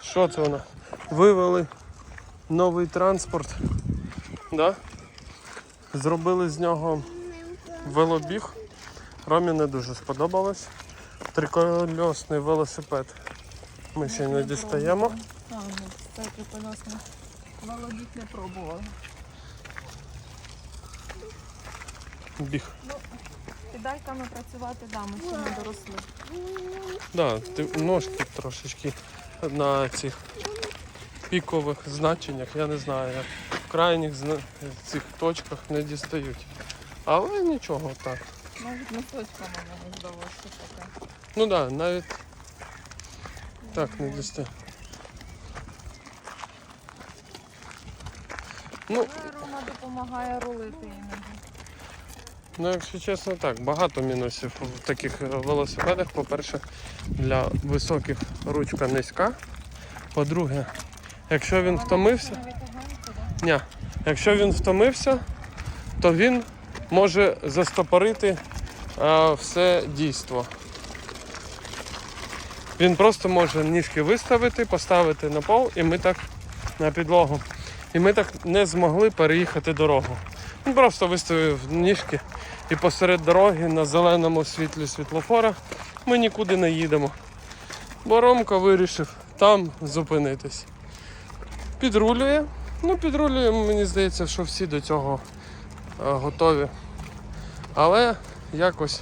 Що це вона? Вивели новий транспорт. Да? Зробили з нього велобіг. Ромі не дуже сподобалось. Трикольосний велосипед. Ми ще не дістаємо. А, ну, трикольосний. Велобіг не пробувала. Біг. Педальками працювати, да, ми ще не доросли. Да, ти- ножки трошечки на цих пікових значеннях, я не знаю, як в крайніх зна- цих точках не дістають. Але нічого так. Навіть носочками мені здалося таке. Ну так, да, навіть так не дістає. Ну, Але Рома допомагає рулити іноді. Ну, якщо чесно, так, багато мінусів в таких велосипедах. По-перше, для високих ручка низька. По-друге, якщо він втомився, ні, якщо він втомився, то він може застопорити е, все дійство. Він просто може ніжки виставити, поставити на пол, і ми так на підлогу. І ми так не змогли переїхати дорогу. Просто виставив ніжки і посеред дороги на зеленому світлі світлофора ми нікуди не їдемо. Бо Ромко вирішив там зупинитись. Підрулює. Ну, підрулює, мені здається, що всі до цього е, готові. Але якось.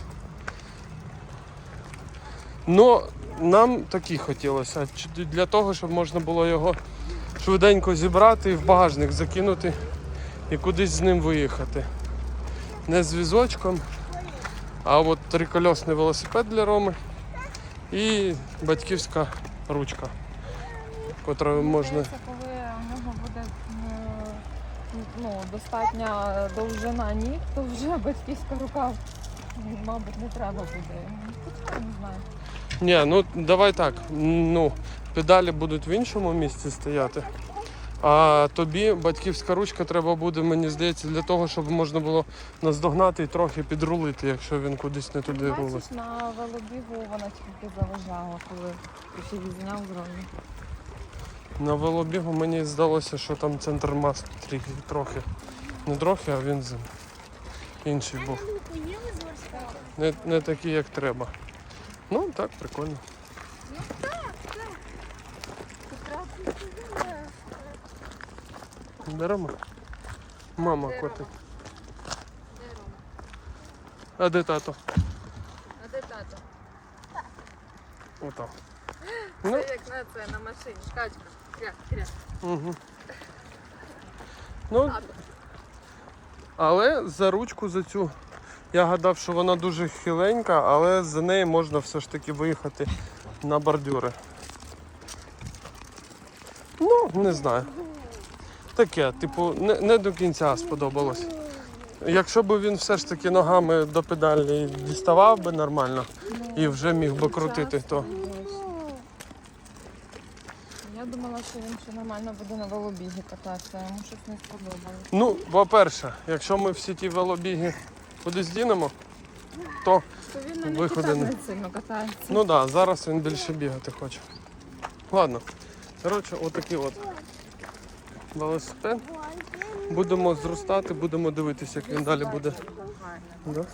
Ну, нам такі хотілося. Для того, щоб можна було його швиденько зібрати і в багажник закинути і кудись з ним виїхати. Не з візочком, а от трикольосний велосипед для Роми і батьківська ручка, котрою можна. Коли в нього буде е, ну, достатня довжина ніг, то вже батьківська рука, мабуть, не треба буде. Не знаю. Ні, ну давай так. Ну, педалі будуть в іншому місці стояти. А тобі батьківська ручка треба буде, мені здається, для того, щоб можна було наздогнати і трохи підрулити, якщо він кудись не туди рулить. На велобігу вона тільки заважала, коли ще відзняв зразу. На велобігу мені здалося, що там центр мас трохи, трохи. Не трохи, а він інший був. Не, не такий, як треба. Ну, так, прикольно. Беремо. Мама котик. А де тато? А де тато? Отак. Це Ну, як на це на машині. Качка. Кря, кря. угу. ну, але за ручку за цю. Я гадав, що вона дуже хиленька, але за неї можна все ж таки виїхати на бордюри. Ну, не знаю. Таке, типу, не, не до кінця сподобалось. Якщо б він все ж таки ногами до педалі діставав би нормально і вже міг би крутити, то Я думала, що він ще нормально буде на велобігі кататися, йому щось не сподобалось. Ну, по-перше, якщо ми всі ті велобіги кудись дінемо, то То він на Виходи не- сильно катається. ну так, да, зараз він більше бігати хоче. Ладно. Коротше, отакий от велосипед. Будемо зростати, будемо дивитися, як він далі буде. Да?